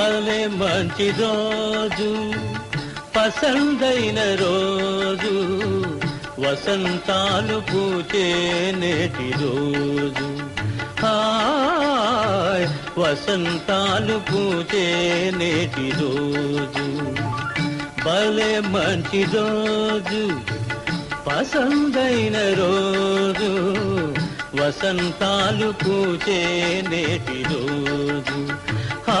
భలే మంచి రోజు పసందైన రోజు వసంతాలు పూచే నేటి రోజు. హాయ్ వసంతాలు పూచే నేటి రోజు. భలే మంచి రోజు పసందైన రోజు వసంతాలు పూచే నేటి రోజు. హా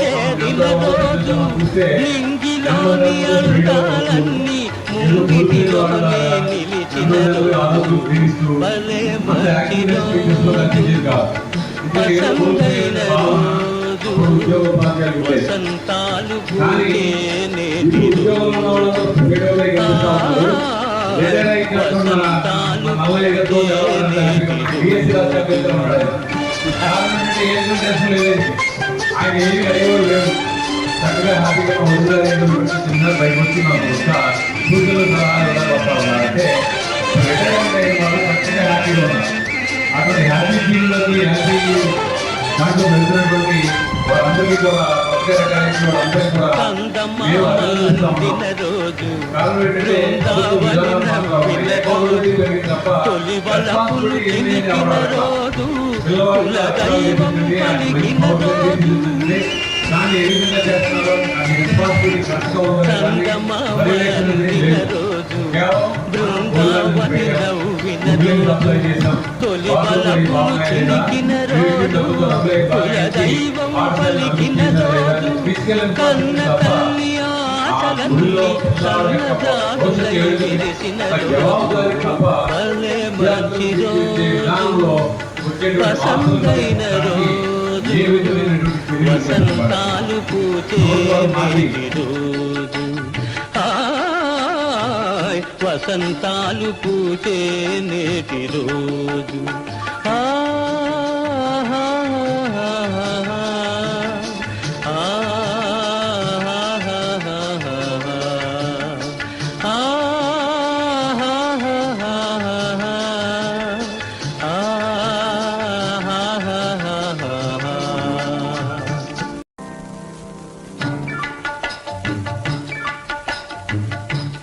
రోజు నింగిలోని అందాలన్నీ ముంగిటిలోనే నిలిచిన రోజు భలే మంచి రోజు వసంతైన రోజు వసంతాలు పూటే నేటి రోజు. వసంతాలు పూచే నేటి ఆయన ఏమి అడిగేవాడు లేదు చక్కగా హ్యాపీగా వదిలేదు చిన్న బయట వచ్చి మాకు వస్తా పూజలు ఎలా గొప్ప అంటే రిటైర్మెంట్ అయిన వాళ్ళు చక్కగా హ్యాపీగా ఉన్నారు. అటువంటి హ్యాపీ ఫీల్డ్లోకి హ్యాపీ దాంట్లో వెళ్తున్నటువంటి వాళ్ళందరికీ కూడా కొత్త రకాలైన వాళ్ళందరికీ కూడా మేము అభినందిస్తాము. కారణం ఏంటంటే తప్ప దాన్ని ఏ విధంగా చేస్తున్నారో అది రెస్పాన్సిబిలిటీ కరెక్ట్గా ఉందని. రోజు కేవలం అప్లై? రోజు డబ్బుతో అప్లై ఫిజికల్ తప్ప తల్లి ఆశలన్నీ వసంతైన రోజు వసంతాలు పూచే నేటి రోజు. హాయ్ వసంతాలు పూచే నేటి రోజు. ఆ, ఆ,